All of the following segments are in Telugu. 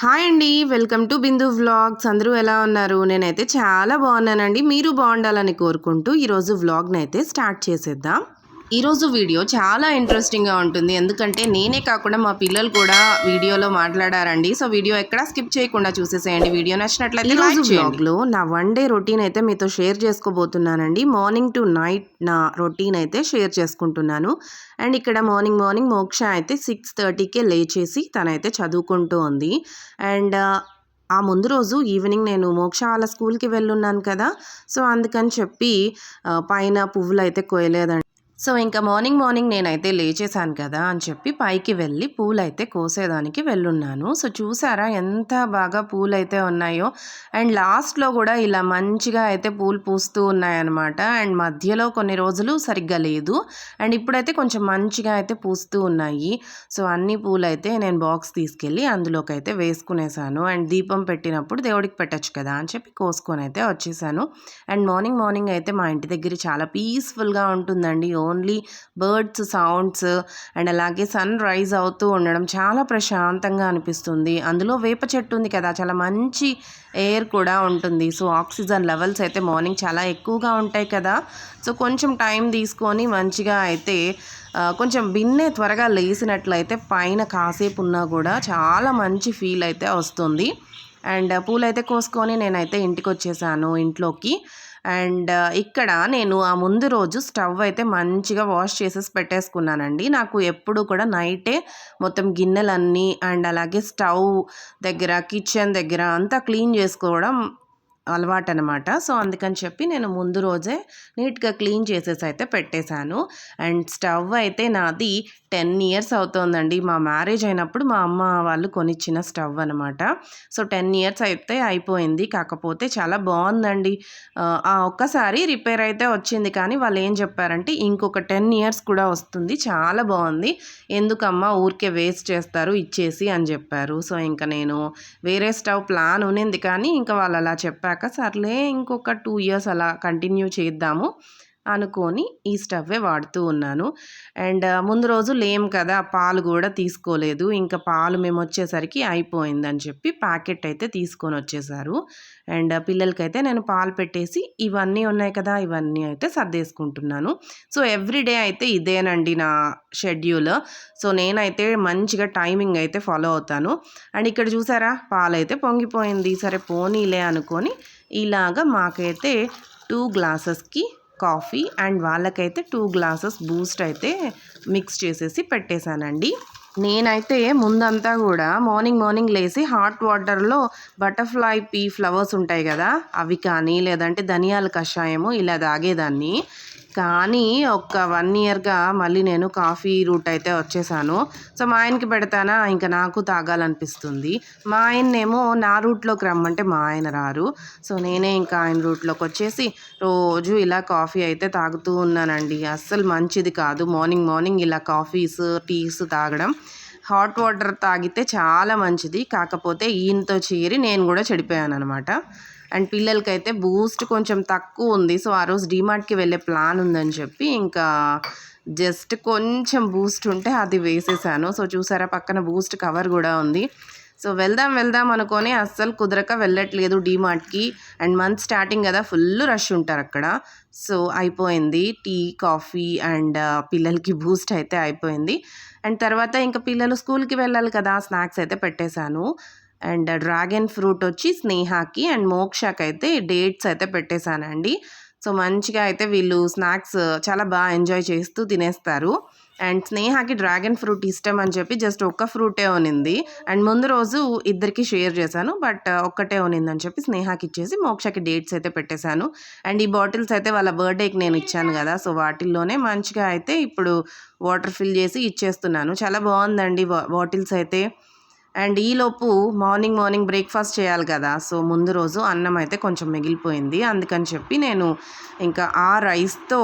హాయ్ అండి వెల్కమ్ టు బిందు వ్లాగ్స్. అందరూ ఎలా ఉన్నారు? నేనైతే చాలా బాగున్నానండి. మీరు బాగుండాలని కోరుకుంటూ ఈరోజు వ్లాగ్ని అయితే స్టార్ట్ చేసేద్దాం. ఈరోజు వీడియో చాలా ఇంట్రెస్టింగ్గా ఉంటుంది. ఎందుకంటే నేనే కాకుండా మా పిల్లలు కూడా వీడియోలో మాట్లాడారండి. సో వీడియో ఎక్కడా స్కిప్ చేయకుండా చూసేసేయండి. వీడియో నచ్చినట్లయితే ఈరోజు వ్లాగ్లో నా వన్ డే రొటీన్ అయితే మీతో షేర్ చేసుకోబోతున్నానండి. మార్నింగ్ టు నైట్ నా రొటీన్ అయితే షేర్ చేసుకుంటున్నాను. అండ్ ఇక్కడ మార్నింగ్ మార్నింగ్ మోక్ష అయితే సిక్స్ థర్టీకే లేచేసి తనైతే చదువుకుంటూ ఉంది. అండ్ ఆ ముందు రోజు ఈవినింగ్ నేను మోక్ష వాళ్ళ స్కూల్కి వెళ్ళున్నాను కదా. సో అందుకని చెప్పి పైన పువ్వులు అయితే కోయలేదండి సో ఇంకా మార్నింగ్ మార్నింగ్ నేనైతే లేచేసాను కదా అని చెప్పి పైకి వెళ్ళి పూలు అయితే కోసేదానికి వెళ్ళున్నాను. సో చూసారా ఎంత బాగా పూలు అయితే ఉన్నాయో. అండ్ లాస్ట్లో కూడా ఇలా మంచిగా అయితే పూలు పూస్తూ ఉన్నాయన్నమాట. అండ్ మధ్యలో కొన్ని రోజులు సరిగ్గా లేదు. అండ్ ఇప్పుడైతే కొంచెం మంచిగా అయితే పూస్తూ ఉన్నాయి. సో అన్ని పూలు అయితే నేను బాక్స్ తీసుకెళ్ళి అందులోకి అయితే వేసుకునేసాను అండ్ దీపం పెట్టినప్పుడు దేవుడికి పెట్టచ్చు కదా అని చెప్పి కోసుకొని అయితే వచ్చేసాను. అండ్ మార్నింగ్ మార్నింగ్ అయితే మా ఇంటి దగ్గర చాలా పీస్ఫుల్గా ఉంటుందండి. ఓన్లీ బర్డ్స్ సౌండ్స్ అండ్ అలాగే సన్ రైజ్ అవుతూ ఉండడం చాలా ప్రశాంతంగా అనిపిస్తుంది. అందులో వేప చెట్టు ఉంది కదా చాలా మంచి ఎయిర్ కూడా ఉంటుంది. సో ఆక్సిజన్ లెవెల్స్ అయితే మార్నింగ్ చాలా ఎక్కువగా ఉంటాయి కదా. సో కొంచెం టైం తీసుకొని మంచిగా అయితే కొంచెం బిన్నే త్వరగా లేసినట్లయితే పైన కాసేపు ఉన్నా కూడా చాలా మంచి ఫీల్ అయితే వస్తుంది. అండ్ పూలైతే కోసుకొని నేనైతే ఇంటికి వచ్చేసాను ఇంట్లోకి. అండ్ ఇక్కడ నేను ఆ ముందు రోజు స్టవ్ అయితే మంచిగా వాష్ చేసేసి పెట్టేసుకున్నానండి. నాకు ఎప్పుడు కూడా నైటే మొత్తం గిన్నెలన్నీ అండ్ అలాగే స్టవ్ దగ్గర కిచెన్ దగ్గర అంతా క్లీన్ చేసుకోవడం అలవాటు అనమాట సో అందుకని చెప్పి నేను ముందు రోజే నీట్గా క్లీన్ చేసేసి అయితే పెట్టేశాను. అండ్ స్టవ్ అయితే నాది టెన్ ఇయర్స్ అవుతోందండి. మా మ్యారేజ్ అయినప్పుడు మా అమ్మ వాళ్ళు కొనిచ్చిన స్టవ్ అనమాట. సో టెన్ ఇయర్స్ అయితే అయిపోయింది. కాకపోతే చాలా బాగుందండి. ఆ, ఒక్కసారి రిపేర్ అయితే వచ్చింది. కానీ వాళ్ళు ఏం చెప్పారంటే ఇంకొక టెన్ ఇయర్స్ కూడా వస్తుంది. చాలా బాగుంది. ఎందుకమ్మా ఊరికే వేస్ట్ చేస్తారు ఇచ్చేసి అని చెప్పారు. సో ఇంకా నేను వేరే స్టవ్ ప్లాన్ ఉన్నింది. కానీ ఇంకా వాళ్ళు అలా చెప్పాక సర్లే ఇంకొక టూ ఇయర్స్ అలా కంటిన్యూ చేద్దాము. అనుకొని ఈ స్టవ్వే వాడుతూ ఉన్నాను. అండ్ ముందు రోజు లేం కదా పాలు కూడా తీసుకోలేదు. ఇంకా పాలు మేము వచ్చేసరికి అయిపోయిందని చెప్పి ప్యాకెట్ అయితే తీసుకొని వచ్చేసారు. అండ్ పిల్లలకైతే నేను పాలు పెట్టేసి ఇవన్నీ ఉన్నాయి కదా ఇవన్నీ అయితే సర్దేసుకుంటున్నాను. సో ఎవ్రీడే అయితే ఇదేనండి నా షెడ్యూల్. సో నేనైతే మంచిగా టైమింగ్ అయితే ఫాలో అవుతాను. అండ్ ఇక్కడ చూసారా పాలైతే పొంగిపోయింది. సరే పోనీలే అనుకొని ఇలాగా మాకైతే టూ గ్లాసెస్కి కాఫీ అండ్ వాళ్ళకైతే టూ గ్లాసెస్ బూస్ట్ అయితే మిక్స్ చేసేసి పెట్టేశానండి. నేనైతే ముందంతా కూడా మార్నింగ్ మార్నింగ్ లేసి హాట్ వాటర్లో బటర్ఫ్లై పీ ఫ్లవర్స్ ఉంటాయి కదా అవి కానీ లేదంటే ధనియాల కషాయము ఇలా తాగేదాన్ని. కానీ ఒక వన్ ఇయర్గా మళ్ళీ నేను కాఫీ రూట్ అయితే వచ్చేసాను. సో మా ఆయనకి పెడతానా? ఇంకా నాకు తాగాలనిపిస్తుంది. మా ఆయన్నేమో నా రూట్లోకి రమ్మంటే మా ఆయన రారు. సో నేనే ఇంకా ఆయన రూట్లోకి వచ్చేసి రోజు ఇలా కాఫీ అయితే తాగుతూ ఉన్నానండి. అస్సలు మంచిది కాదు. మార్నింగ్ మార్నింగ్ ఇలా కాఫీస్ టీస్ తాగడం హాట్ వాటర్ తాగితే చాలా మంచిది. కాకపోతే ఈయనతో చేరి నేను కూడా చెడిపోయాను అనమాట అండ్ పిల్లలకైతే బూస్ట్ కొంచెం తక్కువ ఉంది. సో ఆ రోజు డిమార్ట్కి వెళ్ళే ప్లాన్ ఉందని చెప్పి ఇంకా జస్ట్ కొంచెం బూస్ట్ ఉంటే అది వేసేసాను. సో చూసారా పక్కన బూస్ట్ కవర్ కూడా ఉంది. సో వెళ్దాం వెళ్దాం అనుకొని అస్సలు కుదరక వెళ్ళట్లేదు డీమార్ట్కి. అండ్ మంత్ స్టార్టింగ్ కదా ఫుల్ రష్ ఉంటారు అక్కడ. సో అయిపోయింది. టీ కాఫీ అండ్ పిల్లలకి బూస్ట్ అయితే అయిపోయింది. అండ్ తర్వాత ఇంకా పిల్లలు స్కూల్కి వెళ్ళాలి కదా స్నాక్స్ అయితే పెట్టేశాను. అండ్ డ్రాగన్ ఫ్రూట్ వచ్చి స్నేహాకి అండ్ మోక్షకి అయితే డేట్స్ అయితే పెట్టేశానండి. సో మంచిగా అయితే వీళ్ళు స్నాక్స్ చాలా బాగా ఎంజాయ్ చేస్తూ తినేస్తారు. అండ్ స్నేహాకి డ్రాగన్ ఫ్రూట్ ఇష్టం అని చెప్పి జస్ట్ ఒక్క ఫ్రూటే ఉనింది అండ్ ముందు రోజు ఇద్దరికి షేర్ చేశాను. బట్ ఒక్కటే ఉనింది అని చెప్పి స్నేహాకి ఇచ్చేసి మోక్షకి డేట్స్ అయితే పెట్టేశాను. అండ్ ఈ బాటిల్స్ అయితే వాళ్ళ బర్త్డేకి నేను ఇచ్చాను కదా సో వాటిల్లోనే మంచిగా అయితే ఇప్పుడు వాటర్ ఫిల్ చేసి ఇచ్చేస్తున్నాను. చాలా బాగుందండి బాటిల్స్ అయితే. అండ్ ఈలోపు మార్నింగ్ మార్నింగ్ బ్రేక్ఫాస్ట్ చేయాలి కదా. సో ముందు రోజు అన్నం అయితే కొంచెం మిగిలిపోయింది. అందుకని చెప్పి నేను ఇంకా ఆ రైస్తో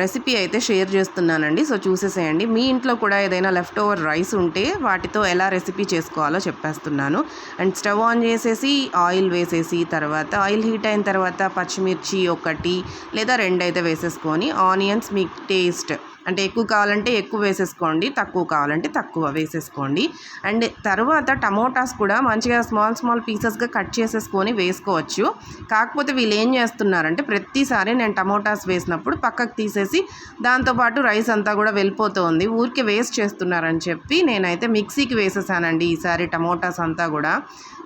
రెసిపీ అయితే షేర్ చేస్తున్నానండి. సో చూసేసేయండి. మీ ఇంట్లో కూడా ఏదైనా లెఫ్ట్ ఓవర్ రైస్ ఉంటే వాటితో ఎలా రెసిపీ చేసుకోవాలో చెప్పేస్తున్నాను. అండ్ స్టవ్ ఆన్ చేసేసి ఆయిల్ వేసేసి తర్వాత ఆయిల్ హీట్ అయిన తర్వాత పచ్చిమిర్చి ఒకటి లేదా రెండు అయితే వేసేసుకొని ఆనియన్స్ మీ టేస్ట్ అంటే ఎక్కువ కావాలంటే ఎక్కువ వేసేసుకోండి తక్కువ కావాలంటే తక్కువ వేసేసుకోండి. అండ్ తర్వాత టమోటాస్ కూడా మంచిగా స్మాల్ స్మాల్ పీసెస్గా కట్ చేసేసుకొని వేసుకోవచ్చు. కాకపోతే వీళ్ళు ఏం చేస్తున్నారంటే ప్రతిసారి నేను టమోటాస్ వేసినప్పుడు పక్కకు తీసేసి దాంతోపాటు రైస్ అంతా కూడా వెళ్ళిపోతుంది. ఊరికే వేస్ట్ చేస్తున్నారని చెప్పి నేనైతే మిక్సీకి వేసేసానండి ఈసారి టమోటాస్ అంతా కూడా.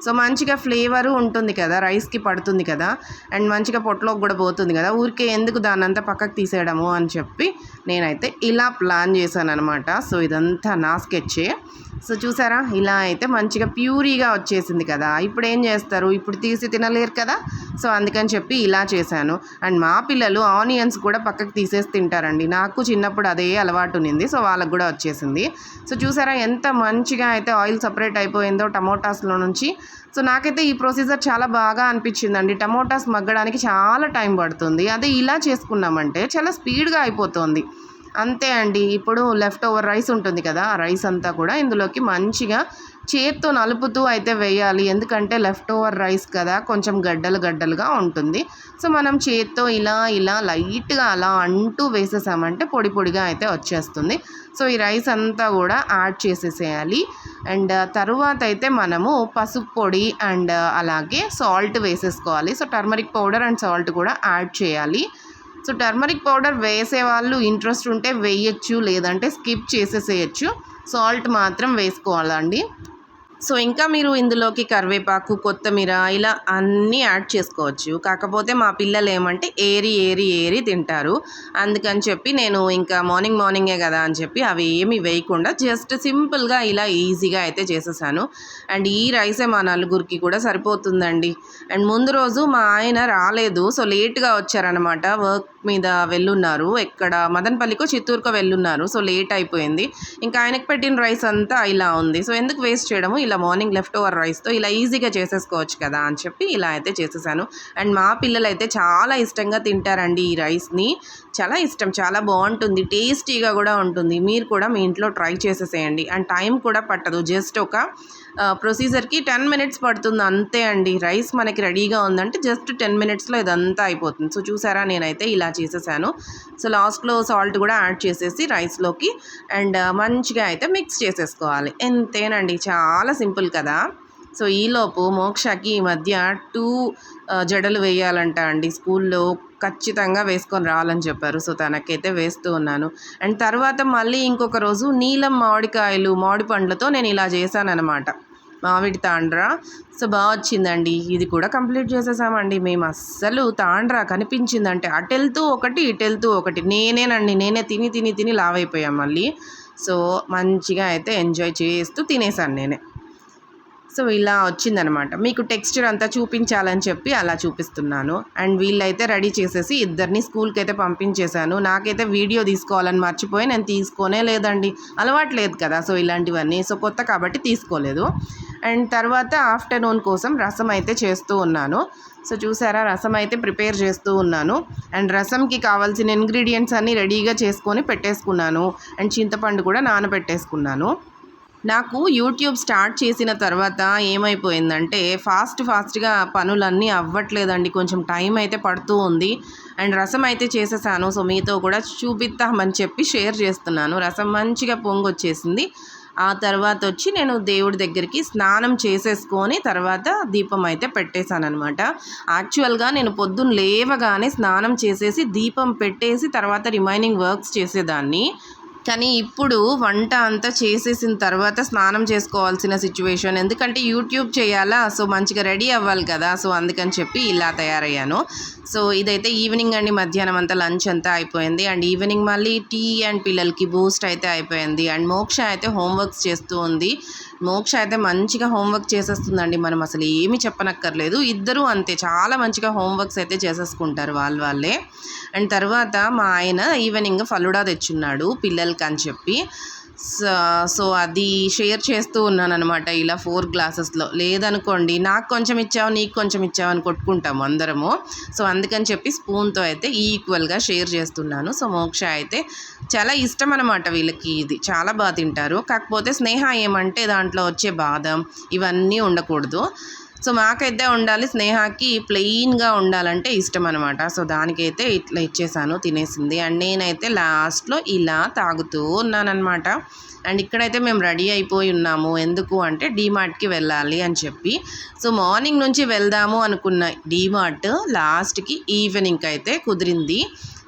సో మంచిగా ఫ్లేవరు ఉంటుంది కదా రైస్కి పడుతుంది కదా. అండ్ మంచిగా పొట్లోకి కూడా పోతుంది కదా. ఊరికే ఎందుకు దాన్నంతా పక్కకు తీసేయడము అని చెప్పి నేనైతే ఇలా ప్లాన్ చేశాను అనమాట సో ఇదంతా నా స్కెచ్చే సో చూసారా? ఇలా అయితే మంచిగా ప్యూరీగా వచ్చేసింది కదా. ఇప్పుడు ఏం చేస్తారు? ఇప్పుడు తీసి తినలేరు కదా? సో అందుకని చెప్పి ఇలా చేశాను. అండ్ మా పిల్లలు ఆనియన్స్ కూడా పక్కకు తీసేసి తింటారండి. నాకు చిన్నప్పుడు అదే అలవాటు ఉంది సో వాళ్ళకు కూడా వచ్చేసింది. సో చూసారా? ఎంత మంచిగా అయితే ఆయిల్ సపరేట్ అయిపోయిందో టమోటాస్లో నుంచి. సో నాకైతే ఈ ప్రొసీజర్ చాలా బాగా అనిపించిందండి. టమోటాస్ మగ్గడానికి చాలా టైం పడుతుంది. అదే ఇలా చేసుకున్నామంటే చాలా స్పీడ్గా అయిపోతుంది. అంతే అండి. ఇప్పుడు లెఫ్ట్ ఓవర్ రైస్ ఉంటుంది కదా ఆ రైస్ అంతా కూడా ఇందులోకి మంచిగా చేత్తో నలుపుతూ అయితే వేయాలి. ఎందుకంటే లెఫ్ట్ ఓవర్ రైస్ కదా కొంచెం గడ్డలు గడ్డలుగా ఉంటుంది. సో మనం చేత్తో ఇలా ఇలా లైట్గా అలా అంటూ వేసేసామంటే పొడి పొడిగా అయితే వచ్చేస్తుంది. సో ఈ రైస్ అంతా కూడా యాడ్ చేసేసేయాలి. అండ్ తరువాత అయితే మనము పసుపు పొడి అండ్ అలాగే సాల్ట్ వేసేసుకోవాలి. So turmeric powder and salt కూడా యాడ్ చేయాలి. సో టర్మరిక్ పౌడర్ వేసే వాళ్ళు ఇంట్రెస్ట్ ఉంటే వేయచ్చు లేదంటే స్కిప్ చేసేసేయచ్చు. సాల్ట్ మాత్రం వేసుకోవాలండి. సో ఇంకా మీరు ఇందులోకి కరివేపాకు కొత్తిమీర ఇలా అన్నీ యాడ్ చేసుకోవచ్చు. కాకపోతే మా పిల్లలు ఏమంటే ఏరి ఏరి ఏరి తింటారు. అందుకని చెప్పి నేను ఇంకా మార్నింగ్ మార్నింగే కదా అని చెప్పి అవి ఏమి వేయకుండా జస్ట్ సింపుల్గా ఇలా ఈజీగా అయితే చేసేసాను. అండ్ ఈ రైసే మా నలుగురికి కూడా సరిపోతుందండి. అండ్ ముందు రోజు మా ఆయన రాలేదు. సో లేట్గా వచ్చారనమాట వర్క్ మీద వెళ్ళున్నారు. ఎక్కడ? మదనపల్లికో చిత్తూరుకో వెళ్ళున్నారు. సో లేట్ అయిపోయింది. ఇంకా ఆయనకు పెట్టిన రైస్ అంతా ఇలా ఉంది. సో ఎందుకు వేస్ట్ చేయడము? ఇలా మార్నింగ్ లెఫ్ట్ ఓవర్ రైస్తో ఇలా ఈజీగా చేసేసుకోవచ్చు కదా అని చెప్పి ఇలా అయితే చేసేసాను. అండ్ మా పిల్లలు అయితే చాలా ఇష్టంగా తింటారండి ఈ రైస్ని చాలా ఇష్టం చాలా బాగుంటుంది టేస్టీగా కూడా ఉంటుంది. మీరు కూడా మీ ఇంట్లో ట్రై చేసేసేయండి. అండ్ టైం కూడా పట్టదు. జస్ట్ ఒక ప్రొసీజర్కి టెన్ మినిట్స్ పడుతుంది. అంతే అండి. రైస్ మనకి రెడీగా ఉందంటే జస్ట్ టెన్ మినిట్స్లో ఇదంతా అయిపోతుంది. సో చూసారా? నేనైతే ఇలా చేసేసాను. సో లాస్ట్లో సాల్ట్ కూడా యాడ్ చేసేసి రైస్లోకి అండ్ మంచిగా అయితే మిక్స్ చేసేసుకోవాలి. ఎంతేనండి చాలా సింపుల్ కదా? సో ఈలోపు మోక్షకి ఈ మధ్య టూ జడలు వేయాలంట అండి. స్కూల్లో ఖచ్చితంగా వేసుకొని రావాలని చెప్పారు. సో తనకైతే వేస్తూ ఉన్నాను. అండ్ తర్వాత మళ్ళీ ఇంకొక రోజు నీలం మామిడికాయలు మామిడి పండ్లతో నేను ఇలా చేశానన్నమాట. మామిడి తాండ్రా. సో బాగా వచ్చిందండి. ఇది కూడా కంప్లీట్ చేసేసామండి. మేము అస్సలు తాండ్రా కనిపించిందంటే అటు ఒకటి ఇటు ఒకటి. నేనేనండి నేనే తిని తిని తిని లావైపోయాం మళ్ళీ. సో మంచిగా అయితే ఎంజాయ్ చేస్తూ తినేసాను నేనే. సో ఇలా వచ్చిందనమాట. మీకు టెక్స్చర్ అంతా చూపించాలని చెప్పి అలా చూపిస్తున్నాను. అండ్ వీళ్ళైతే రెడీ చేసేసి ఇద్దరిని స్కూల్కి అయితే పంపించేశాను. నాకైతే వీడియో తీసుకోవాలని మర్చిపోయి నేను తీసుకోనే లేదండి. అలవాటు లేదు కదా సో ఇలాంటివన్నీ. సో కొత్త కాబట్టి తీసుకోలేదు. అండ్ తర్వాత ఆఫ్టర్నూన్ కోసం రసం అయితే చేస్తూ ఉన్నాను. సో చూసారా రసం అయితే ప్రిపేర్ చేస్తూ ఉన్నాను. అండ్ రసంకి కావాల్సిన ఇంగ్రీడియంట్స్ అన్నీ రెడీగా చేసుకొని పెట్టేసుకున్నాను. అండ్ చింతపండు కూడా నానబెట్టేసుకున్నాను. నాకు యూట్యూబ్ స్టార్ట్ చేసిన తర్వాత ఏమైపోయిందంటే ఫాస్ట్ ఫాస్ట్గా పనులన్నీ అవ్వట్లేదండి. కొంచెం టైం అయితే పడుతూ ఉంది. అండ్ రసం అయితే చేసేసాను. సో మీతో కూడా చూపిద్దామని చెప్పి షేర్ చేస్తున్నాను. రసం మంచిగా పొంగొచ్చేసింది. ఆ తర్వాత వచ్చి నేను దేవుడి దగ్గరికి స్నానం చేసేసుకొని తర్వాత దీపం అయితే పెట్టేశాను అనమాట యాక్చువల్గా నేను పొద్దున్న లేవగానే స్నానం చేసేసి దీపం పెట్టేసి తర్వాత రిమైనింగ్ వర్క్స్ చేసేదాన్ని. కానీ ఇప్పుడు వంట అంతా చేసేసిన తర్వాత స్నానం చేసుకోవాల్సిన సిచ్యువేషన్ ఎందుకంటే యూట్యూబ్ చేయాలా సో మంచిగా రెడీ అవ్వాలి కదా సో అందుకని చెప్పి ఇలా తయారయ్యాను. సో ఇదైతే ఈవినింగ్ అండి మధ్యాహ్నం అంతా లంచ్ అంతా అయిపోయింది. అండ్ ఈవినింగ్ మళ్ళీ టీ అండ్ పిల్లలకి బూస్ట్ అయితే అయిపోయింది. అండ్ మోక్ష అయితే హోంవర్క్స్ చేస్తూ ఉంది. మోక్ష అయితే మంచిగా హోంవర్క్ చేసేస్తుందండి. మనం అసలు ఏమీ చెప్పనక్కర్లేదు. ఇద్దరూ అంతే చాలా మంచిగా హోంవర్క్స్ అయితే చేసేసుకుంటారు వాళ్ళ వాళ్ళే. అండ్ తర్వాత మా ఆయన ఈవినింగ్ ఫలుడా తెచ్చున్నాడు పిల్లలకి అని చెప్పి. సో సో అది షేర్ చేస్తూ ఉన్నాను అనమాట ఇలా ఫోర్ గ్లాసెస్లో. లేదనుకోండి నాకు కొంచెం ఇచ్చావు నీకు కొంచెం ఇచ్చావు అని కొట్టుకుంటాము అందరము. సో అందుకని చెప్పి స్పూన్తో అయితే ఈక్వల్గా షేర్ చేస్తున్నాను. సో మోక్ష అయితే చాలా ఇష్టం అనమాట వీళ్ళకి ఇది. చాలా బాగా తింటారు. కాకపోతే స్నేహ ఏమంటే దాంట్లో వచ్చే బాదం ఇవన్నీ ఉండకూడదు. సో మాకైతే ఉండాలి స్నేహకి ప్లెయిన్గా ఉండాలంటే ఇష్టం అనమాట సో దానికైతే ఇట్లా ఇచ్చేసాను తినేసింది. అండ్ నేనైతే లాస్ట్లో ఇలా తాగుతూ ఉన్నానన్నమాట అండ్ ఇక్కడైతే మేము రెడీ అయిపోయి ఉన్నాము. ఎందుకు అంటే డీమార్ట్కి వెళ్ళాలి అని చెప్పి. సో మార్నింగ్ నుంచి వెళ్దాము అనుకున్న డీమార్ట్ లాస్ట్కి ఈవినింగ్ అయితే కుదిరింది.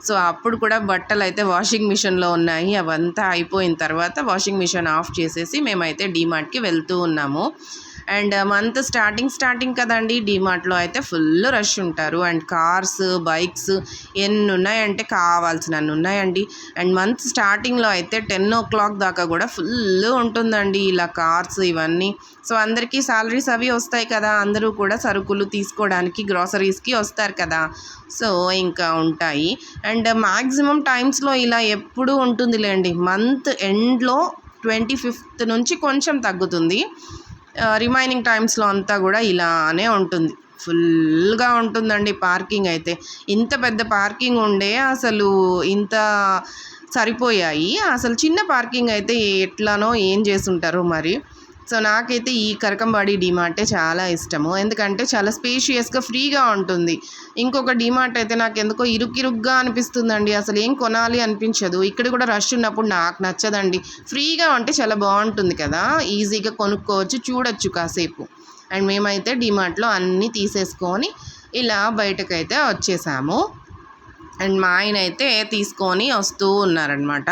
సో అప్పుడు కూడా బట్టలు అయితే వాషింగ్ మిషన్లో ఉన్నాయి. అవంతా అయిపోయిన తర్వాత వాషింగ్ మిషన్ ఆఫ్ చేసేసి మేమైతే డీమార్ట్కి వెళ్తూ ఉన్నాము. అండ్ మంత్ స్టార్టింగ్ స్టార్టింగ్ కదండి డీమార్ట్లో అయితే ఫుల్ రష్ ఉంటారు. అండ్ కార్స్ బైక్స్ ఎన్ని ఉన్నాయంటే కావాల్సినన్ని ఉన్నాయండి. అండ్ మంత్ స్టార్టింగ్లో అయితే టెన్ ఓ క్లాక్ దాకా కూడా ఫుల్ ఉంటుందండి ఇలా కార్స్ ఇవన్నీ. సో అందరికీ సాలరీస్ అవి వస్తాయి కదా అందరూ కూడా సరుకులు తీసుకోవడానికి గ్రాసరీస్కి వస్తారు కదా. సో ఇంకా ఉంటాయి. అండ్ మ్యాక్సిమం టైమ్స్లో ఇలా ఎప్పుడూ ఉంటుందిలేండి. మంత్ ఎండ్లో ట్వంటీ ఫిఫ్త్ నుంచి కొంచెం తగ్గుతుంది. రిమైనింగ్ టైమ్స్లో అంతా కూడా ఇలానే ఉంటుంది. ఫుల్గా ఉంటుందండి పార్కింగ్ అయితే. ఇంత పెద్ద పార్కింగ్ ఉండే అసలు ఇంత సరిపోయాయి. అసలు చిన్న పార్కింగ్ అయితే ఎట్లానో ఏం చేసుంటారో మరి. సో నాకైతే ఈ కరకంబాడి డిమార్టే చాలా ఇష్టము. ఎందుకంటే చాలా స్పేషియస్గా ఫ్రీగా ఉంటుంది. ఇంకొక డిమార్ట్ అయితే నాకు ఎందుకో ఇరుకిరుగ్గా అనిపిస్తుందండి. అసలు ఏం కొనాలి అనిపించదు. ఇక్కడ కూడా రష్ ఉన్నప్పుడు నాకు నచ్చదండి. ఫ్రీగా ఉంటే చాలా బాగుంటుంది కదా. ఈజీగా కొనుక్కోవచ్చు చూడొచ్చు కాసేపు. అండ్ మేమైతే డిమార్ట్లో అన్నీ తీసేసుకొని ఇలా బయటకైతే వచ్చేసాము. అండ్ మా ఆయన అయితే తీసుకొని వస్తూ ఉన్నారనమాట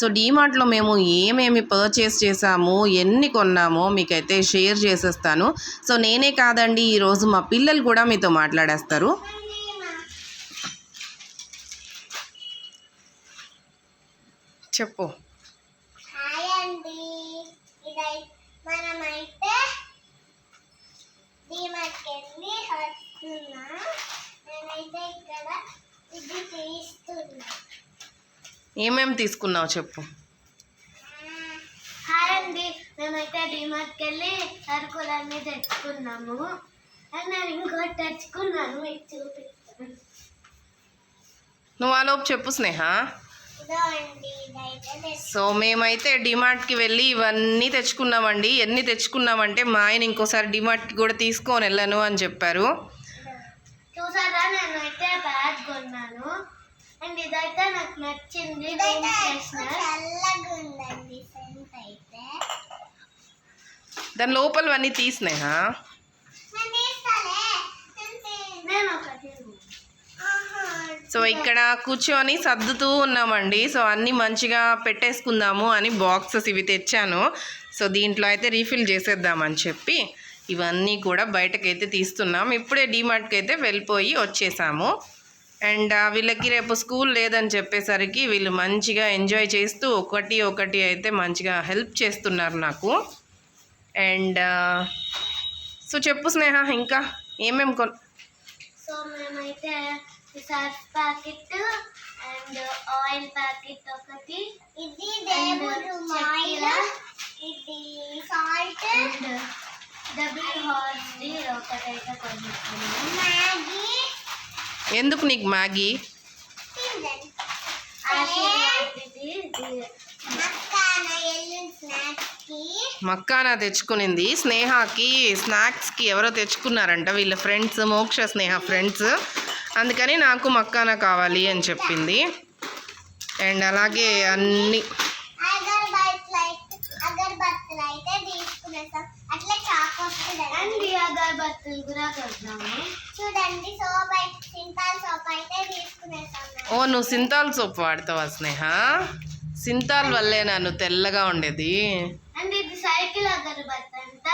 సో డీమార్ట్లో మేము ఏమేమి పర్చేస్ చేసాము ఎన్ని కొన్నామో మీకైతే షేర్ చేసేస్తాను. సో నేనే కాదండి ఈరోజు మా పిల్లలు కూడా మీతో మాట్లాడేస్తారు. చెప్పు. మనమైతే డీమార్ట్కి వెళ్ళి వస్తున్నా. నేనైతే ఇక్కడ ఏమేమి తీసుకున్నావు చెప్పు. అండి మేమైతే డీమార్ట్కి వెళ్ళి సరుకులన్నీ తెచ్చుకున్నాము. అండ్ నేను ఇంకోటి తెచ్చుకున్నాను మీకు చూపిస్తాను. నువ్వు ఆలోపు చెప్పు స్నేహ. సో మేమైతే డిమార్ట్కి వెళ్ళి ఇవన్నీ తెచ్చుకున్నామండి. ఎన్ని తెచ్చుకున్నామంటే మా ఆయన ఇంకోసారి డిమార్ట్కి కూడా తీసుకొని వెళ్ళను అని చెప్పారు. చూసారా నేను అయితే బ్యాగ్ కొన్నాను అండ్ ఇదైతే నాకు నచ్చింది చల్లగా ఉందండి సెంట్ అయితే. దాని లోపలవన్నీ తీసినాయి? సో ఇక్కడ కూర్చొని సర్దుతూ ఉన్నామండి. సో అన్నీ మంచిగా పెట్టేసుకుందాము అని బాక్సెస్ ఇవి తెచ్చాను. సో దీంట్లో అయితే రీఫిల్ చేసేద్దామని చెప్పి ఇవన్నీ కూడా బయటకైతే తీస్తున్నాం. ఇప్పుడే డీమార్ట్కి అయితే వెళ్ళిపోయి వచ్చేసాము. అండ్ వీళ్ళకి రేపు స్కూల్ లేదని చెప్పేసరికి వీళ్ళు మంచిగా ఎంజాయ్ చేస్తూ ఒకటి ఒకటి అయితే మంచిగా హెల్ప్ చేస్తున్నారు నాకు. అండ్ సో చెప్పు స్నేహ ఇంకా ఏమేమి కొన్ సో మేమైతే Surf packet and oil packet ఒకటి ఇది ఇది సాల్ట్ అండ్ డబుల్ ఒకటైతే కొనుక్కున్నాను మ్యాగీ ఎందుకు నీకు మ్యాగీ? మక్కానా తెచ్చుకునింది స్నేహకి స్నాక్స్కి ఎవరో తెచ్చుకున్నారంట వీళ్ళ ఫ్రెండ్స్ మోక్ష స్నేహ ఫ్రెండ్స్. అందుకని నాకు మక్కానా కావాలి అని చెప్పింది. అండ్ అలాగే అన్ని అట్లా అగరబత్తులు కూడా కొద్దాము చూడండి సోప్ అయితే సింతాల్ సోప్ అయితే ఓ నువ్వు సింతాల్ సోప్ వాడతావా స్నేహ? సింతాల్ వల్లే నన్ను తెల్లగా ఉండేది. అండ్ ఇది సైకిల్ అగరబత్తి అంట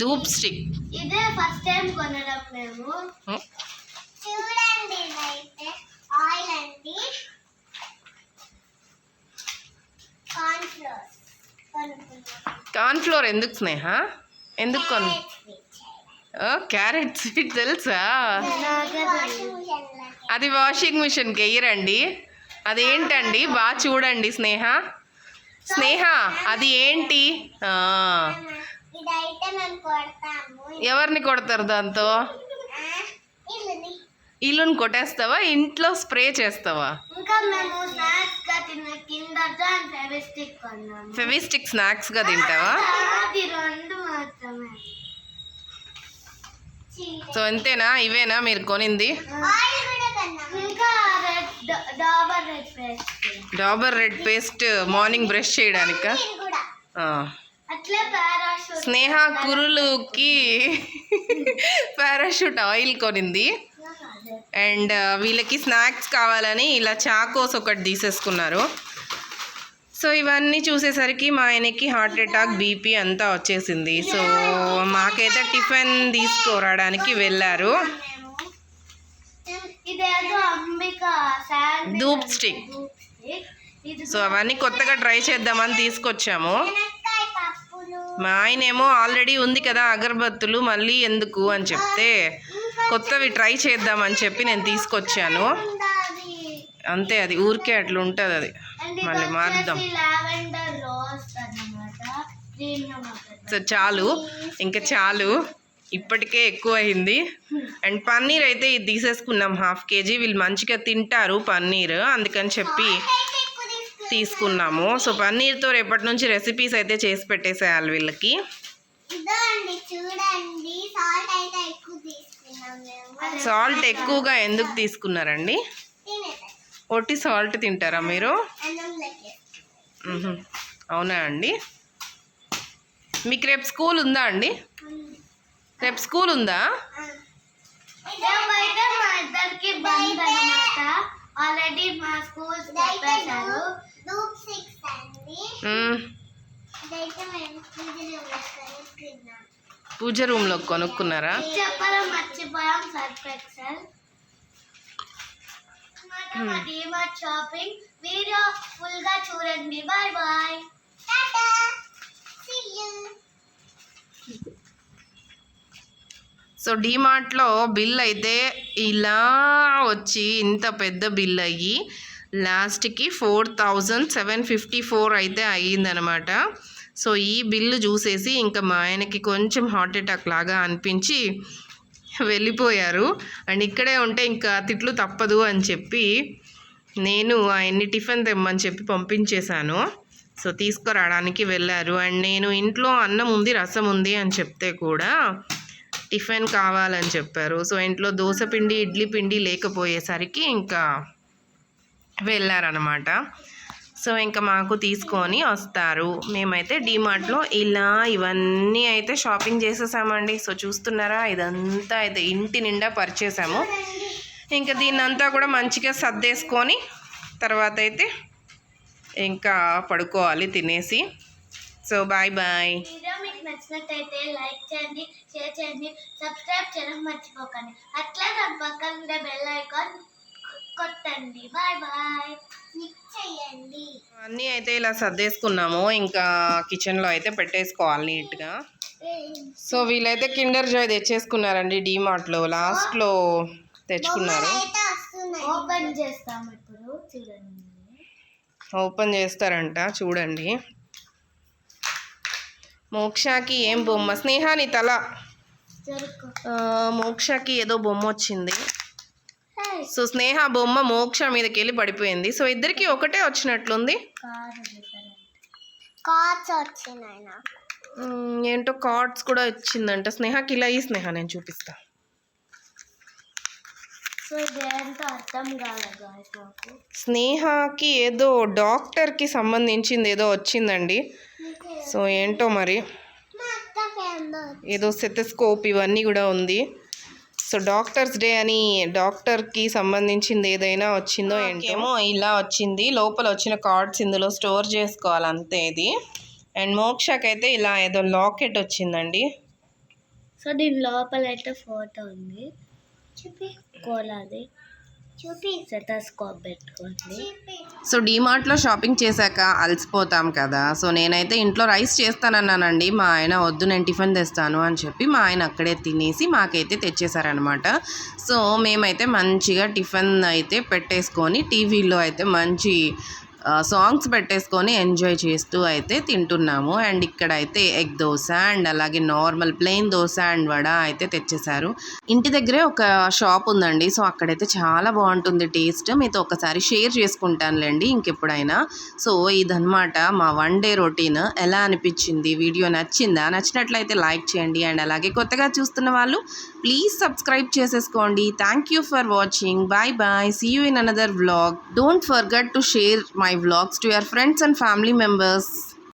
ధూప్ స్టిక్. ఇదే ఫస్ట్ టైం కొనడం మేము. చూడండి ఇదైతే ఆయిల్ అండి. కార్న్ ఫ్లోర్ ఎందుకు స్నేహ? ఎందుకు కొను? క్యారెట్ స్వీట్ తెలుసా? అది వాషింగ్ మిషన్కి వెయ్యరండి అదేంటండి? బాగా చూడండి స్నేహ. స్నేహ అది ఏంటి? ఎవరిని కొడతారు దాంతో? ఇల్లుని కొట్టేస్తావా? ఇంట్లో స్ప్రే చేస్తావా? ఇంకా మేము స్నాక్స్గా తిన్న ఫెవిస్టిక్ కొన్నాము. ఫెవిస్టిక్ తింటావా? అది రెండు మాత్రమే. సో అంతేనా ఇవేనా మీరు కొనింది? Dabur red paste. Morning brush చేయడానికా? Sneha కురులుకి పారాషూట్ ఆయిల్ కొనింది. అండ్ వీళ్ళకి స్నాక్స్ కావాలని ఇలా చాకోస్ ఒకటి తీసేసుకున్నారు. సో ఇవన్నీ చూసేసరికి మా ఆయనకి హార్ట్ అటాక్ బీపీ అంతా వచ్చేసింది. సో మాకైతే టిఫిన్ తీసుకురావడానికి వెళ్ళారు. ధూప్ స్టిక్. సో అవన్నీ కొత్తగా ట్రై చేద్దామని తీసుకొచ్చాము. మా ఆయన ఏమో ఆల్రెడీ ఉంది కదా అగరబత్తులు మళ్ళీ ఎందుకు అని చెప్తే కొత్తవి ట్రై చేద్దామని చెప్పి నేను తీసుకొచ్చాను. అంతే అది ఊరికే అట్లా ఉంటుంది అది. మళ్ళీ మారుద్దాం. సో చాలు ఇంకా చాలు. ఇప్పటికే ఎక్కువ అయింది అండ్ పన్నీర్ అయితే ఇది తీసేసుకున్నాం హాఫ్ కేజీ. వీళ్ళు మంచిగా తింటారు పన్నీర్ అందుకని చెప్పి తీసుకున్నాము. సో పన్నీర్తో రేపటి నుంచి రెసిపీస్ అయితే చేసి పెట్టేసేయాలి వీళ్ళకి. చూడండి సాల్ట్ అయితే ఎక్కువ సాల్ట్ ఎక్కువగా ఎందుకు తీసుకున్నారండి? ఒట్టి సాల్ట్ తింటారా మీరు? అవునా అండి? మీకు రేపు స్కూల్ ఉందా అండి? రేపు స్కూల్ ఉందా? ఆల్రెడీ మా స్కూల్స్ చెప్పేశారు సిక్స్ అండి పూజ రూమ్లో కొనుక్కున్నారా? షాపింగ్ వీడియో ఫుల్గా చూడండి. Bye bye. Tata. See you so డీమార్ట్లో bill అయితే ఇలా వచ్చి ఇంత పెద్ద బిల్ అయ్యి లాస్ట్కి four thousand seven fifty four అయితే అయ్యిందనమాట సో ఈ బిల్లు చూసేసి ఇంకా మా ఆయనకి కొంచెం హార్ట్ అటాక్ లాగా అనిపించి వెళ్ళిపోయారు. అండ్ ఇక్కడే ఉంటే ఇంకా తిట్లు తప్పదు అని చెప్పి నేను ఆయన్ని టిఫిన్ తెమ్మని చెప్పి పంపించేశాను. సో తీసుకురావడానికి వెళ్ళారు. అండ్ నేను ఇంట్లో అన్నం ఉంది రసం ఉంది అని చెప్తే కూడా టిఫిన్ కావాలని చెప్పారు. సో ఇంట్లో దోశ పిండి ఇడ్లీ పిండి లేకపోయేసరికి ఇంకా వెళ్ళారనమాట సో ఇంకా మాకు తీసుకొని వస్తారు. మేమైతే డీమార్ట్లో ఇలా ఇవన్నీ అయితే షాపింగ్ చేసేసామండి. సో చూస్తున్నారా? ఇదంతా అయితే ఇంటి నిండా పరిచేసాము. ఇంకా దీన్నంతా కూడా మంచిగా సర్దేసుకొని తర్వాత అయితే ఇంకా పడుకోవాలి తినేసి. So bye bye. వీడియో మీకు నచ్చినట్టయితే లైక్ చేయండి షేర్ చేయండి సబ్స్క్రైబ్ చేయడం మర్చిపోకండి. అట్లా నా పక్కన బెల్ ఐకాన్ కొట్టండి బాయ్ బాయ్. అన్నీ అయితే ఇలా సర్దేసుకున్నాము. ఇంకా కిచెన్లో అయితే పెట్టేసుకోవాలి నీట్గా. సో వీళ్ళైతే కిండర్ జాయ్ తెచ్చేసుకున్నారండి డీమార్ట్లో లాస్ట్లో తెచ్చుకున్నారు. ఓపెన్ చేస్తాం ఇప్పుడు. చూడండి. ఓపెన్ చేస్తారంట. చూడండి. మోక్షకి ఏం బొమ్మ? స్నేహాని తల. మోక్షకి ఏదో బొమ్మ వచ్చింది. సో స్నేహ బొమ్మ మోక్ష మీదకి వెళ్ళి పడిపోయింది. సో ఇద్దరికి ఒకటే వచ్చినట్లుంది. ఏంటో కార్డ్స్ కూడా ఇచ్చిందంట. స్నేహకి ఇలా ఈ స్నేహ నేను చూపిస్తా. స్నేహకి ఏదో డాక్టర్కి సంబంధించింది ఏదో వచ్చిందండి. సో ఏంటో మరి? ఏదో సెతస్కోప్ ఇవన్నీ కూడా ఉంది. సో డాక్టర్స్ డే అని డాక్టర్కి సంబంధించింది ఏదైనా వచ్చిందో ఏంటేమో ఇలా వచ్చింది. లోపల వచ్చిన కార్డ్స్ ఇందులో స్టోర్ చేసుకోవాలి అంతే ఇది. అండ్ మోక్షకైతే ఇలా ఏదో లాకెట్ వచ్చిందండి. సో దీని లోపల అయితే ఫోటో ఉంది. చూపి కోలాది. సెటస్కోప్ పెట్టుకోండి. సో డీమార్ట్లో షాపింగ్ చేశాక అలసిపోతాం కదా. సో నేనైతే ఇంట్లో రైస్ చేస్తానన్నానండి. మా ఆయన వద్దు నేను టిఫిన్ తెస్తాను అని చెప్పి మా ఆయన అక్కడే తినేసి మాకైతే తెచ్చేసారనమాట సో మేమైతే మంచిగా టిఫిన్ అయితే పెట్టేసుకొని టీవీలో అయితే మంచి సాంగ్స్ పెట్టేసుకొని ఎంజాయ్ చేస్తూ అయితే తింటున్నాము. అండ్ ఇక్కడ అయితే ఎగ్ దోశ అండ్ అలాగే normal plain dosa and vada అయితే తెచ్చేసారు ఇంటి దగ్గరే ఒక షాప్ ఉందండి. సో అక్కడైతే చాలా బాగుంటుంది టేస్ట్ మీతో ఒకసారి షేర్ చేసుకుంటానులేండి ఇంకెప్పుడైనా. సో ఇదనమాట మా వన్ డే రొటీన్ ఎలా అనిపించింది? వీడియో నచ్చిందా? నచ్చినట్లయితే లైక్ చేయండి. అండ్ అలాగే కొత్తగా చూస్తున్న వాళ్ళు ప్లీజ్ సబ్స్క్రైబ్ చేసేసుకోండి thank you for watching bye bye see you in another vlog don't forget to share my vlogs to your friends and family members